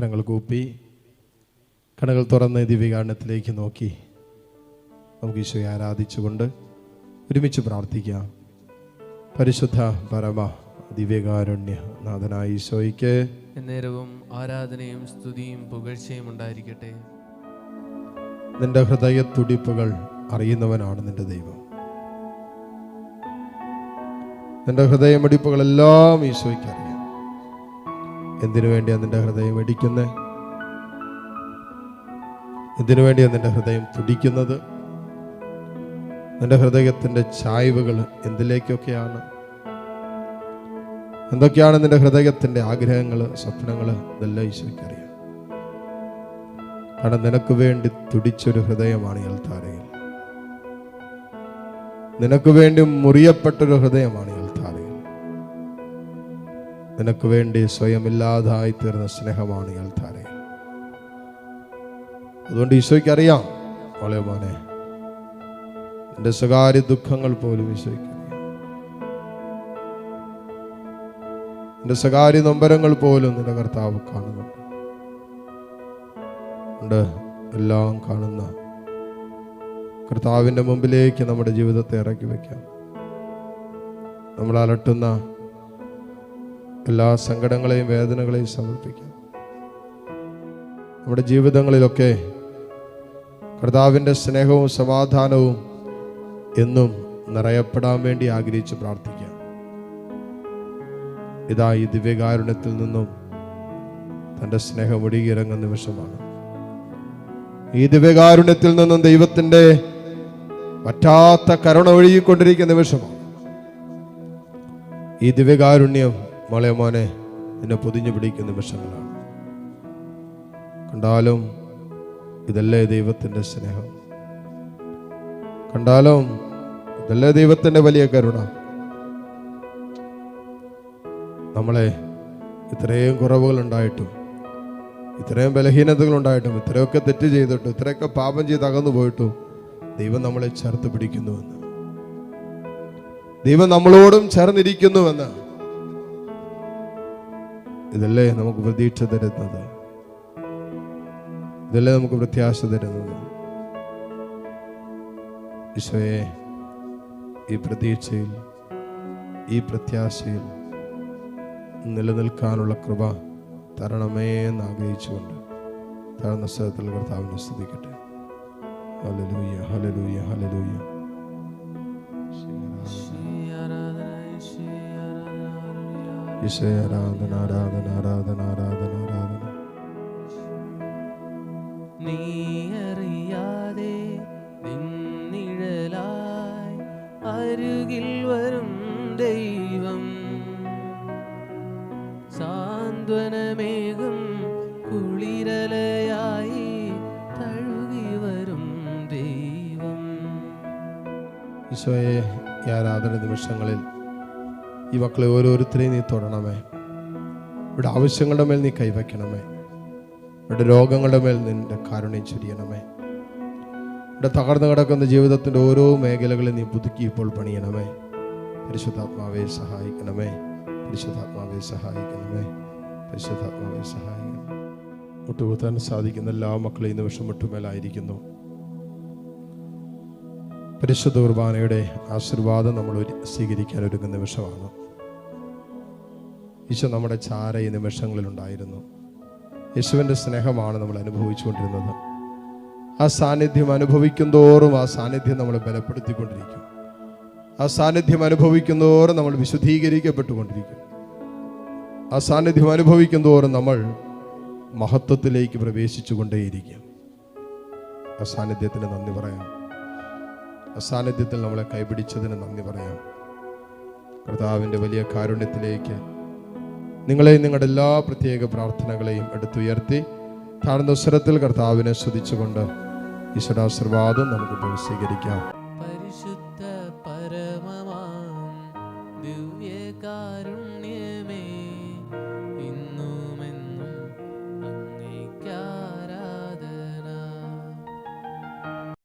കരങ്ങൾ കൂപ്പി കടകൾ തുറന്ന് ദിവ്യകാരണത്തിലേക്ക് നോക്കി. നമുക്ക് ഈശോയെ ആരാധിച്ചുകൊണ്ട് ഒരുമിച്ച് പ്രാർത്ഥിക്കാം. പരിശുദ്ധ പരമ ദിവ്യകാരുണ്യ നാഥനായ ഈശോയ്ക്ക് നേരവും ആരാധനയും സ്തുതിയും പുകഴ്ചയും ഉണ്ടായിരിക്കട്ടെ. നിന്റെ ഹൃദയ തുടിപ്പുകൾ അറിയുന്നവനാണ് നിന്റെ ദൈവം. നിന്റെ ഹൃദയമിടിപ്പുകളെല്ലാം ഈശോയ്ക്ക് അറിയാം. എന്തിനു വേണ്ടിയാണ് നിന്റെ ഹൃദയം ഇടിക്കുന്നത് എന്തിനു വേണ്ടിയാണ് നിന്റെ ഹൃദയം തുടിക്കുന്നത്? നിന്റെ ഹൃദയത്തിന്റെ ചായ്വുകൾ എന്തിലേക്കൊക്കെയാണ്? എന്തൊക്കെയാണ് നിന്റെ ഹൃദയത്തിന്റെ ആഗ്രഹങ്ങൾ സ്വപ്നങ്ങൾ ഇതെല്ലാം ഈശ്വരിക്കറിയാം കാരണം നിനക്ക് വേണ്ടി തുടിച്ചൊരു ഹൃദയമാണ് ഇയാൾ താരയിൽ നിനക്ക് വേണ്ടി മുറിയപ്പെട്ടൊരു ഹൃദയമാണ് നിനക്ക് വേണ്ടി സ്വയം ഇല്ലാതായി തീർന്ന സ്നേഹമാണ് ഈ അൽത്താരയിൽ അതുകൊണ്ട് ഈശോയ്ക്ക് അറിയാം മോളെ മോനെ നിന്റെ സ്വകാര്യ ദുഃഖങ്ങൾ പോലും ഈശോയ്ക്ക് നിന്റെ സ്വകാര്യ നൊമ്പരങ്ങൾ പോലും നിന്റെ കർത്താവ് കാണുന്നുണ്ട്. ഉണ്ട് എല്ലാം കാണുന്ന കർത്താവിന്റെ മുമ്പിലേക്ക് നമ്മുടെ ജീവിതത്തെ ഇറക്കി വയ്ക്കാം. നമ്മൾ അലട്ടുന്ന എല്ലാ സങ്കടങ്ങളെയും വേദനകളെയും സമർപ്പിക്കാം. നമ്മുടെ ജീവിതങ്ങളിലൊക്കെ കർത്താവിന്റെ സ്നേഹവും സമാധാനവും എന്നും നിറയപ്പെടാൻ വേണ്ടി ആഗ്രഹിച്ച് പ്രാർത്ഥിക്കാം. ഇതാ ഈ ദിവ്യകാരുണ്യത്തിൽ നിന്നും തന്റെ സ്നേഹം ഒഴുകിയിറങ്ങുന്ന നിമിഷമാണ്. ഈ ദിവ്യകാരുണ്യത്തിൽ നിന്നും ദൈവത്തിന്റെ പറ്റാത്ത കരുണ ഒഴുകിക്കൊണ്ടിരിക്കുന്ന നിമിഷമാണ്. ഈ ദിവ്യകാരുണ്യം മോളെ മോനെ നിന്നെ പൊതിഞ്ഞു പിടിക്കുന്ന നിമിഷങ്ങളാണ് കണ്ടാലും ഇതല്ലേ ദൈവത്തിന്റെ സ്നേഹം? കണ്ടാലും ഇതല്ലേ ദൈവത്തിന്റെ വലിയ കരുണ? നമ്മളെ ഇത്രയും കുറവുകളുണ്ടായിട്ടും ഇത്രയും ബലഹീനതകൾ ഉണ്ടായിട്ടും ഇത്രയൊക്കെ തെറ്റ് ചെയ്തിട്ടും ഇത്രയൊക്കെ പാപം ചെയ്ത് അകന്നു പോയിട്ടും ദൈവം നമ്മളെ ചേർത്ത് പിടിക്കുന്നുവെന്ന്. ദൈവം നമ്മളോടും ചേർന്നിരിക്കുന്നുവെന്ന്. ഇതല്ലേ നമുക്ക് പ്രതീക്ഷ തരുന്നത്? ഇതല്ലേ നമുക്ക് പ്രത്യാശ തരുന്നത്? ഈശോയെ ഈ പ്രതീക്ഷയിൽ ഈ പ്രത്യാശയിൽ നിലനിൽക്കാനുള്ള കൃപ തരണമേ എന്ന് ആഗ്രഹിച്ചുകൊണ്ട് താഴ്ന്ന സ്ഥലത്തിൽ കർത്താവിനെ സ്തുതിക്കട്ടെ. ഹല്ലേലൂയ ഹല്ലേലൂയ ഹല്ലേലൂയ. ഈശോയെ ആരാധന ആരാധന ആരാധന ആരാധന ആരാധന. നീ അറിയാതെ നിന്നിഴലായി അരുകിൽ വരും ദൈവം. സാന്ത്വനമേകും കുളിരലയായി തഴുകി വരും ദൈവം. ഈശോയെ ഈ ആരാധന നിമിഷങ്ങളിൽ ഈ മക്കളെ ഓരോരുത്തരെയും നീ തൊടണമേ. ഇവിടെ ആവശ്യങ്ങളുടെ മേൽ നീ കൈവയ്ക്കണമേ. ഇവിടെ രോഗങ്ങളുടെ മേൽ നിന്റെ കാരുണ്യം ചൊരിയണമേ. ഇവിടെ തകർന്നു കിടക്കുന്ന ജീവിതത്തിന്റെ ഓരോ മേഖലകളിൽ നീ പുതുക്കി ഇപ്പോൾ പണിയണമേ. പരിശുദ്ധാത്മാവെ സഹായിക്കണമേ. പരിശുദ്ധാത്മാവെ സഹായിക്കണമേ. പരിശുദ്ധാത്മാവെ സഹായിക്കണം മുട്ടുകുത്താൻ സാധിക്കുന്ന എല്ലാ മക്കളെയും നിമിഷം മുട്ടുമേലായിരിക്കുന്നു പരിശുദ്ധ കുർബാനയുടെ ആശീർവാദം നമ്മൾ സ്വീകരിക്കാൻ ഒരുങ്ങുന്ന നിമിഷമാണ്. ഈശോ നമ്മുടെ ചാര ഈ നിമിഷങ്ങളിലുണ്ടായിരുന്നു. യേശുവിന്റെ സ്നേഹമാണ് നമ്മൾ അനുഭവിച്ചുകൊണ്ടിരുന്നത്. ആ സാന്നിധ്യം അനുഭവിക്കും തോറും ആ സാന്നിധ്യം നമ്മൾ ബലപ്പെടുത്തിക്കൊണ്ടിരിക്കും. ആ സാന്നിധ്യം അനുഭവിക്കും തോറും നമ്മൾ വിശുദ്ധീകരിക്കപ്പെട്ടുകൊണ്ടിരിക്കും. ആ സാന്നിധ്യം അനുഭവിക്കും തോറും നമ്മൾ മഹത്വത്തിലേക്ക് പ്രവേശിച്ചു കൊണ്ടേയിരിക്കും ആ സാന്നിധ്യത്തിന് നന്ദി പറയാം. ആ സാന്നിധ്യത്തിൽ നമ്മളെ കൈപിടിച്ചതിന് നന്ദി പറയാം. കർത്താവിന്റെ വലിയ കാരുണ്യത്തിലേക്ക് നിങ്ങളെ നിങ്ങളുടെ എല്ലാ പ്രത്യേക പ്രാർത്ഥനകളെയും എടുത്തുയർത്തി താഴ്ന്ന സ്വരത്തിൽ കർത്താവിനെ സ്തുതിച്ചുകൊണ്ട് ഈശ്വരാശീർവാദം നമുക്ക് സ്വീകരിക്കാം. പരിശുദ്ധ പരമമാം ദിവ്യകാരുണ്യമേ